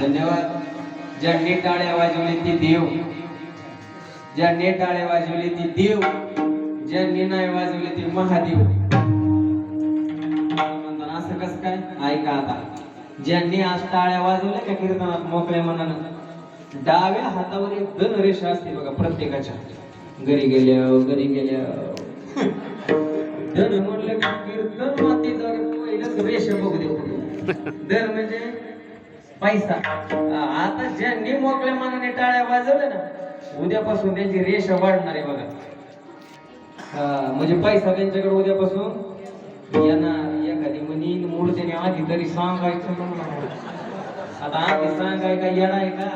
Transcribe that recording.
धन्यवाद. ज्यांनी टाळ्या वाजवली ती देव. ज्यांनी टाळ्या वाजवली ती देव. नाही वाजवले ते महादेव. असं कसं काय? ऐका आता. ज्यांनी आज टाळ्या वाजवल्या का कीर्तनात मोकळ्या मनानं डाव्या हातावर एक धन रेषा असते बघा प्रत्येकाच्या. घरी गेल्या घरी गेल्या धन म्हणलं कीर्तन मातीवर पहिलंच रेषा बघू देऊ. धन म्हणजे पैसा. आता ज्यांनी मोकळ्या मनाने टाळ्या वाजवल्या ना उद्यापासून त्यांची रेषा वाढणार आहे बघा. हा, म्हणजे पैसा त्यांच्याकडे उद्यापासून? येणार एखादी म्हणी मूळ त्याने आधी तरी सांगायचं आता आधी सांगाय का येणार का?